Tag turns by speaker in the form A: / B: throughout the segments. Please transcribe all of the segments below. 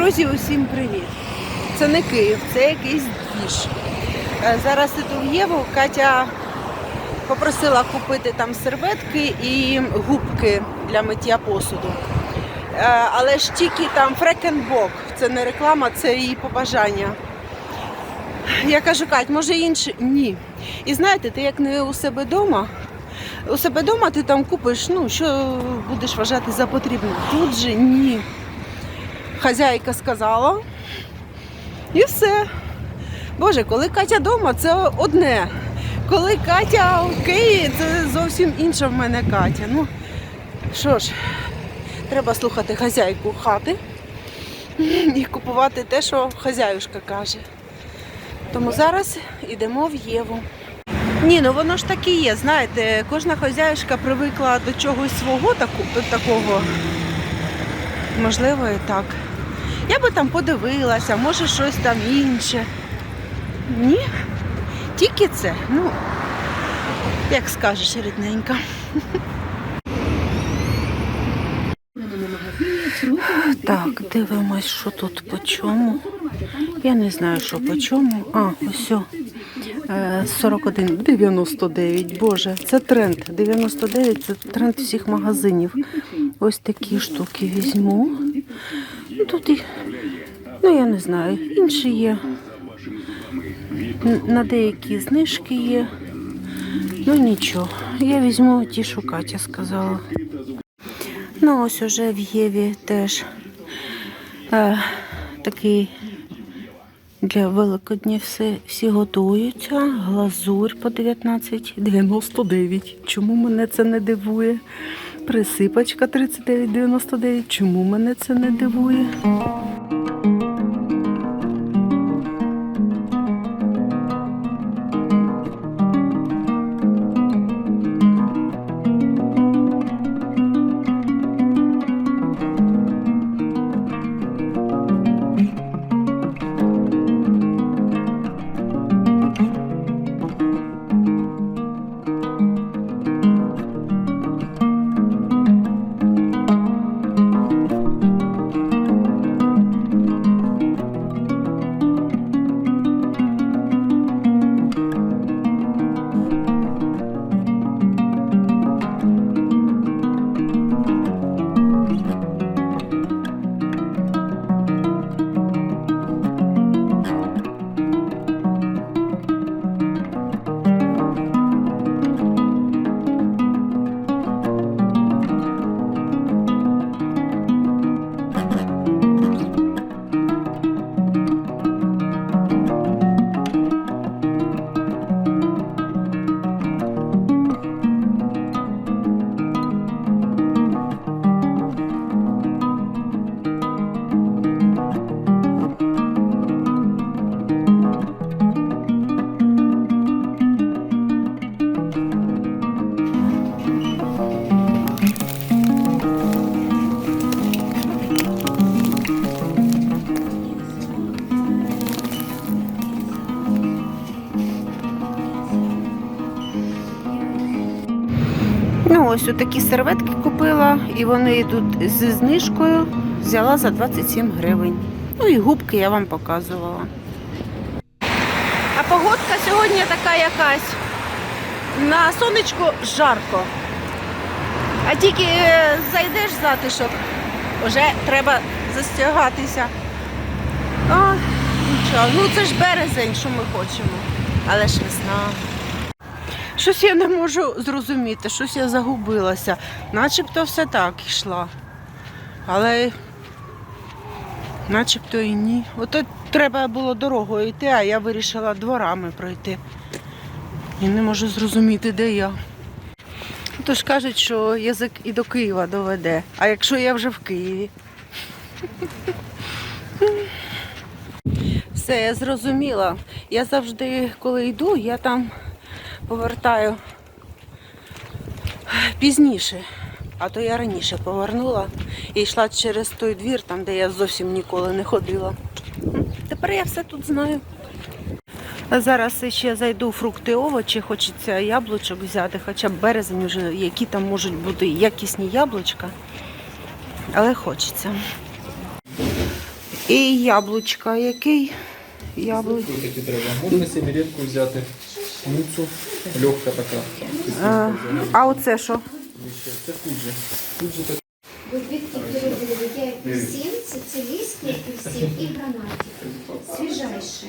A: Друзі, усім привіт! Це не Київ, це якийсь двіж. Е, Зараз іду в Єву. Катя попросила купити там серветки і губки для миття посуду. Е, Але ж тільки там фрекенбок. Це не реклама, це її побажання. Я кажу, Кать, може інші? Ні. І знаєте, ти як не у себе вдома, у себе вдома ти там купиш, ну, що будеш вважати за потрібне. Тут же ні. Хазяйка сказала. І все. Боже, коли Катя вдома, це одне. Коли Катя в Києві, це зовсім інша в мене Катя. Ну, що ж, треба слухати хазяйку хати і купувати те, що хазяюшка каже. Тому зараз йдемо в Єву. Ні, ну воно ж так і є. Знаєте, кожна хазяюшка привикла до чогось свого такого. Можливо, і так. Я би там подивилася, може щось там інше. Ні, тільки це. Ну, як скажеш, рідненька. Так, дивимось, що тут по чому. Я не знаю, що по чому. А, ось. о. Е, 41,99. Боже, це тренд. 99 це тренд всіх магазинів. Ось такі штуки візьму. Ну, я не знаю, інші є. На деякі знижки є. Ну нічого. Я візьму ті, що Катя сказала. Ну, ось уже в Єві теж е, такий для Великодня все, всі готуються. Глазурь по 19,99. Чому мене це не дивує? Присипочка 39,99. Чому мене це не дивує? Ось такі серветки купила, і вони йдуть зі знижкою. Взяла за 27 гривень. Ну і губки я вам показувала. А погодка сьогодні така якась. На сонечку жарко. А тільки е, зайдеш затишок, вже треба застягатися. А, нічого. Ну це ж березень, що ми хочемо. Але ж весна. Щось я не можу зрозуміти, щось я загубилася. Начебто все так йшла. Але начебто і ні. Ото треба було дорогою йти, а я вирішила дворами пройти. І не можу зрозуміти, де я. Тож кажуть, що язик і до Києва доведе. А якщо я вже в Києві? Все, я зрозуміла. Я завжди, коли йду, я там повертаю пізніше. А то я раніше повернула і йшла через той двір, там, де я зовсім ніколи не ходила. Тепер я все тут знаю. Зараз ще зайду фрукти, овочі, хочеться яблучок взяти, хоча б березень вже, які там можуть бути якісні яблучка. Але хочеться. І яблучка. Який? Яблук.
B: Можна сіміренку взяти, муцу, легка така.
A: А, а оце що?
B: Це фуджі. Фуджі так.
C: Відбитки перебили є апельсин, сицилійський апельсин і гранатик. Свіжайший.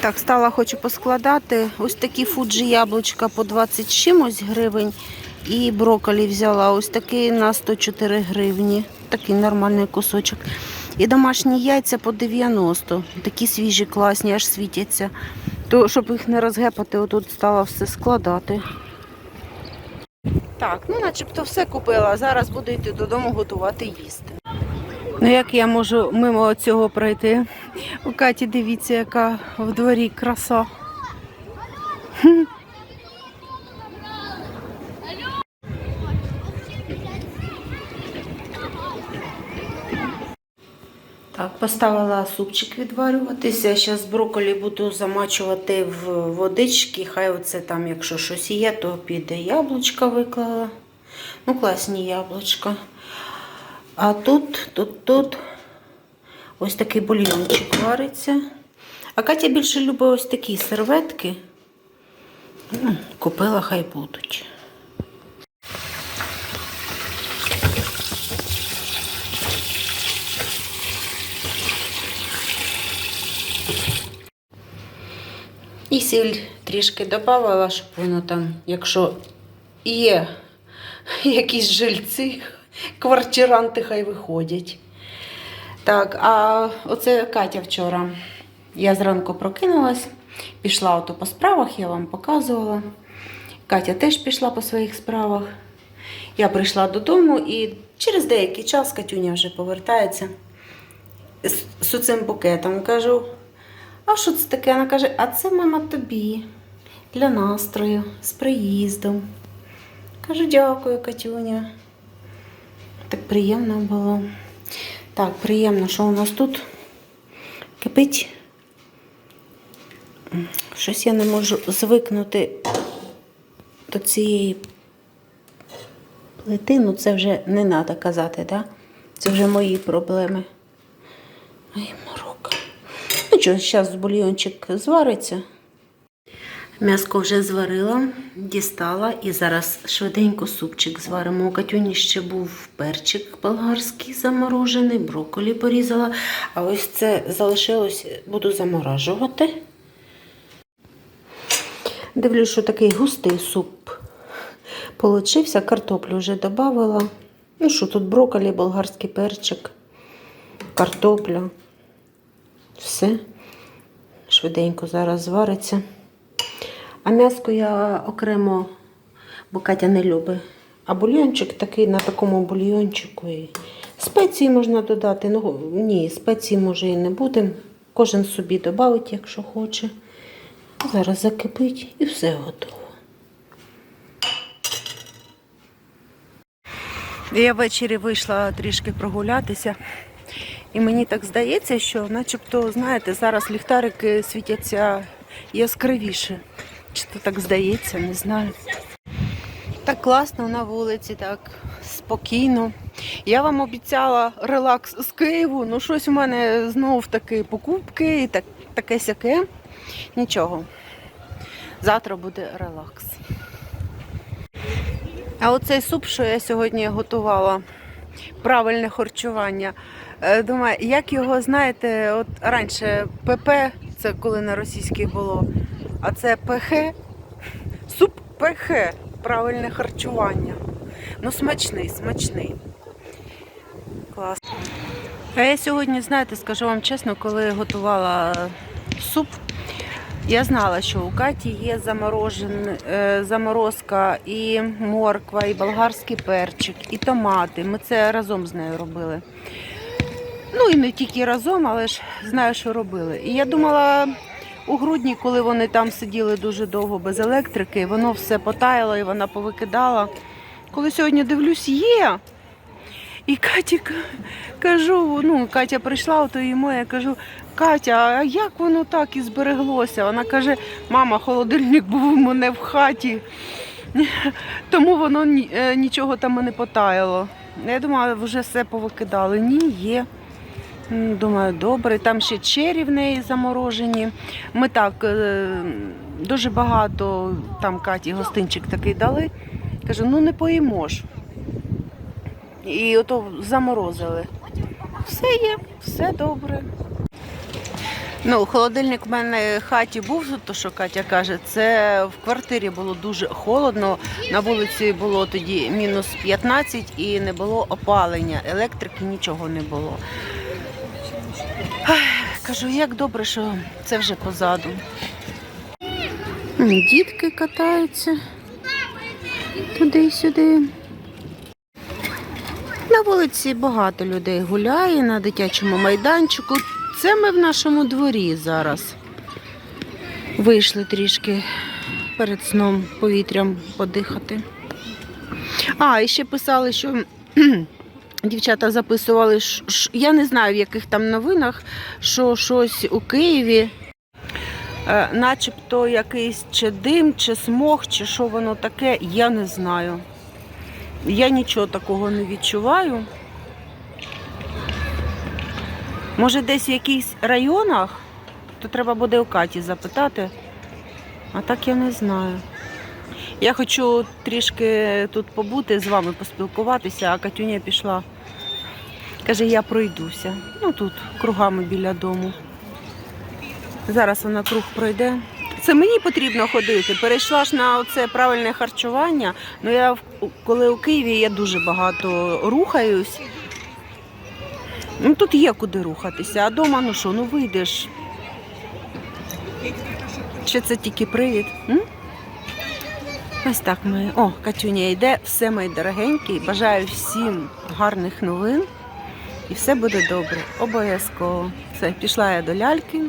A: Так, стала хочу поскладати. Ось такі фуджі яблучка по 20 чимось гривень. І брокколі взяла ось такий на 104 гривні. Такий нормальний кусочок. І домашні яйця по 90. Такі свіжі, класні, аж світяться. То, щоб їх не розгепати, отут стала все складати. Так, ну начебто все купила. Зараз буду йти додому готувати їсти. Ну як я можу мимо цього пройти? У Каті дивіться, яка в дворі краса. Поставила супчик відварюватися. Зараз брокколі буду замачувати в водички. Хай оце там, якщо щось є, то піде яблучка виклала. Ну, класні яблучка. А тут, тут, тут ось такий бульйончик вариться. А Катя більше любить ось такі серветки. Купила, хай будуть. І сіль трішки додавала, щоб воно там, якщо є якісь жильці, квартиранти хай виходять. Так, а оце Катя вчора. Я зранку прокинулась, пішла ото по справах, я вам показувала. Катя теж пішла по своїх справах. Я прийшла додому і через деякий час Катюня вже повертається з, з цим букетом. Кажу, а що це таке? Вона каже, а це мама тобі для настрою, з приїздом. Кажу, дякую, Катюня. Так приємно було. Так, приємно, що у нас тут кипить. Щось я не можу звикнути до цієї плити. Ну, це вже не треба казати, да? Це вже мої проблеми. Ай, що, зараз бульйончик звариться. М'яско вже зварила, дістала і зараз швиденько супчик зваримо. У Катюні ще був перчик болгарський заморожений, брокколі порізала. А ось це залишилось, буду заморажувати. Дивлюсь, що такий густий суп получився. Картоплю вже додавала. Ну що, тут брокколі, болгарський перчик, картопля. Все. Швиденько зараз звариться. А м'яско я окремо, бо Катя не любить. А бульйончик такий на такому бульйончику. Спеції можна додати. Ну, ні, спеції може і не будемо. Кожен собі додавить, якщо хоче. Зараз закипить і все готово. Я ввечері вийшла трішки прогулятися. І мені так здається, що начебто, знаєте, зараз ліхтарики світяться яскравіше. Чи то так здається, не знаю. Так класно на вулиці, так спокійно. Я вам обіцяла релакс з Києву. Ну, щось у мене знов таки покупки і так, таке сяке. Нічого. Завтра буде релакс. А оцей суп, що я сьогодні готувала, правильне харчування. Е, Думаю, як його, знаєте, от раніше ПП, це коли на російській було, а це ПХ, суп ПХ, правильне харчування. Ну, смачний, смачний. Клас. А я сьогодні, знаєте, скажу вам чесно, коли готувала суп, я знала, що у Каті є заморожен, е, заморозка і морква, і болгарський перчик, і томати. Ми це разом з нею робили. Ну і не тільки разом, але ж знаю, що робили. І я думала, у грудні, коли вони там сиділи дуже довго без електрики, воно все потаяло і вона повикидала. Коли сьогодні дивлюсь, є. І Каті кажу, ну, Катя прийшла, ото їмо, я кажу, Катя, а як воно так і збереглося? Вона каже, мама, холодильник був у мене в хаті, тому воно е, нічого там не потаяло. Я думала, вже все повикидали. Ні, є. Думаю, добре. Там ще чері в неї заморожені. Ми так е, дуже багато там Каті гостинчик такий дали. Кажу, ну не поїмо ж. І ото заморозили. Все є, все добре. Ну, холодильник в мене в хаті був, то що Катя каже, це в квартирі було дуже холодно. На вулиці було тоді мінус 15 і не було опалення, електрики нічого не було. Кажу, як добре, що це вже позаду. Дітки катаються туди й сюди. На вулиці багато людей гуляє на дитячому майданчику. Це ми в нашому дворі зараз. Вийшли трішки перед сном повітрям подихати. А, і ще писали, що дівчата записували, я не знаю в яких там новинах, що щось у Києві, е, начебто якийсь чи дим, чи смог, чи що воно таке, я не знаю. Я нічого такого не відчуваю. Може, десь в якихось районах, то треба буде у Каті запитати. А так я не знаю. Я хочу трішки тут побути, з вами поспілкуватися, а Катюня пішла. Каже, я пройдуся. Ну тут, кругами біля дому. Зараз вона круг пройде. Це мені потрібно ходити. Перейшла ж на це правильне харчування. Ну я коли у Києві я дуже багато рухаюсь. Ну тут є куди рухатися, а вдома, ну що, ну вийдеш. Чи це тільки привід? М? Ось так ми. О, Катюня йде, все мої дорогенькі. Бажаю всім гарних новин. І все буде добре. Обов'язково. Все, пішла я до ляльки.